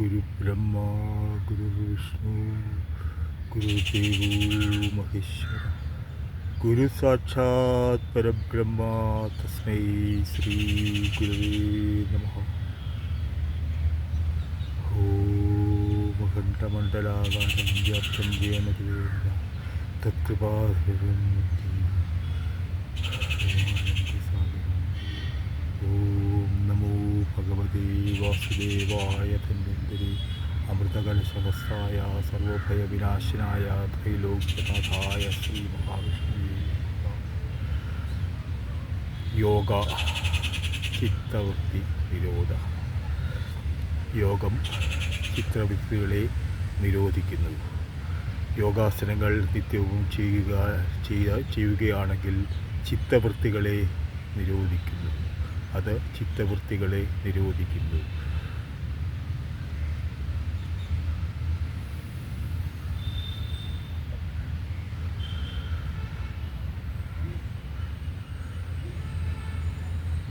ഗുരുബ്രഹ്മ ഗുരു ഗുരുദേവോ മഹേശ്വര. ഗുരു സാക്ഷാത് പരബ്രഹ്മ തസ്മൈ ശ്രീ ഗുരുവേ നമ. ഓമകണ്ഠമണ്ഡലാകാശം വ്യാപ്തം ജേന ദേവ തത്കൃപാഹരം ഓം നമോ ഭഗവതേ വാസുദേവായ ധന്വന്തരി അമൃതകലശവസ്ഥായ സർവഭയവിനാശനായ ത്രൈലോക്യനാഥായ ശ്രീ മഹാവിഷ്ണു യോഗ ചിത്തവൃത്തി നിരോധ. യോഗം ചിത്രവൃത്തികളെ നിരോധിക്കുന്നു. യോഗാസനങ്ങൾ നിത്യവും ചെയ്യുക ചെയ്യ ചെയ്യുകയാണെങ്കിൽ ചിത്തവൃത്തികളെ നിരോധിക്കുന്നു. അത് ചിത്തവൃത്തികളെ നിരോധിക്കുന്നു.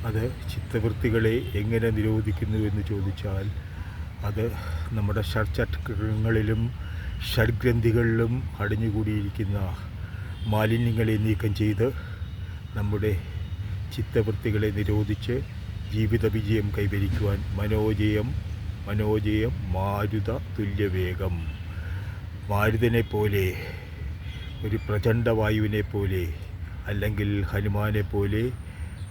അത് ചിത്തവൃത്തികളെ എങ്ങനെ നിരോധിക്കുന്നു എന്ന് ചോദിച്ചാൽ അത് നമ്മുടെ ഷഡ്ചക്രങ്ങളിലും ഷഡ്ഗ്രന്ഥികളിലും അടിഞ്ഞുകൂടിയിരിക്കുന്ന മാലിന്യങ്ങളെ നീക്കം ചെയ്ത് നമ്മുടെ ചിത്തവൃത്തികളെ നിരോധിച്ച് ജീവിത വിജയം കൈവരിക്കുവാൻ മനോജയം മനോജയം മാരുത തുല്യവേഗം. മാരുതനെ പോലെ ഒരു പ്രചണ്ഡ വായുവിനെ പോലെ അല്ലെങ്കിൽ ഹനുമാനെ പോലെ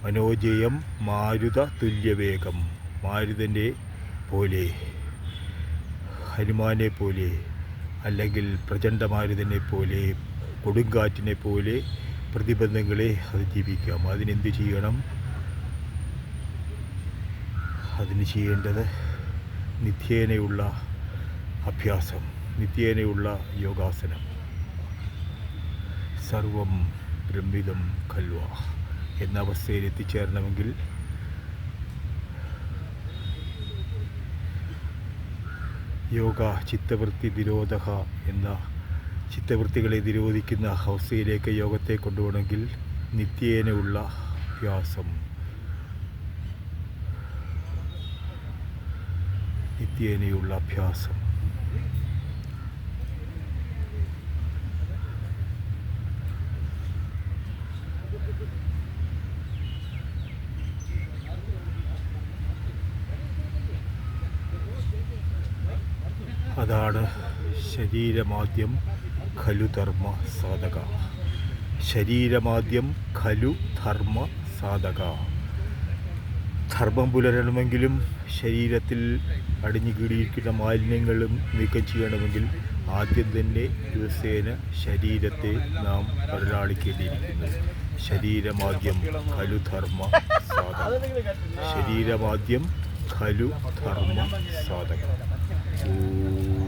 മനോജയം മാരുത തുല്യവേഗം. മാരുതന്റെ പോലെ ഹനുമാനെ പോലെ അല്ലെങ്കിൽ പ്രചണ്ഡ മാരുതനെ പോലെ കൊടുങ്കാറ്റിനെ പോലെ പ്രതിബന്ധങ്ങളെ അതിജീവിക്കാം. അതിനെന്ത് ചെയ്യണം? അതിന് ചെയ്യേണ്ടത് നിത്യേനയുള്ള അഭ്യാസം നിത്യേനയുള്ള യോഗാസനം. സർവം ബ്രഹ്മിതം കൽവ. എന്ന അവസ്ഥയിൽ എത്തിച്ചേരണമെങ്കിൽ യോഗ ചിത്തവൃത്തി നിരോധക എന്ന ചിത്തവൃത്തികളെ നിരോധിക്കുന്ന അവസ്ഥയിലേക്ക് യോഗത്തെ കൊണ്ടുപോകണമെങ്കിൽ നിത്യേനയുള്ള അഭ്യാസം. നിത്യേനയുള്ള അഭ്യാസം. അതാണ് ശരീരമാദ്യം ഖലു ധർമ്മ സാധക. ശരീരമാദ്യം ഖലു ധർമ്മ സാധക. ധർമ്മം പുലരണമെങ്കിലും ശരീരത്തിൽ അടിഞ്ഞു കീടിയിരിക്കുന്ന മാലിന്യങ്ങളും നീക്കം ചെയ്യണമെങ്കിൽ ആദ്യം തന്നെ ദിവസേന ശരീരത്തെ നാം പരിലാളിക്കേണ്ടിയിരിക്കുന്നു. ശരീരമാദ്യം ഖലു ധർമ്മ സാധക. ശരീരമാദ്യം ഖലു ധർമ്മ സാധക. to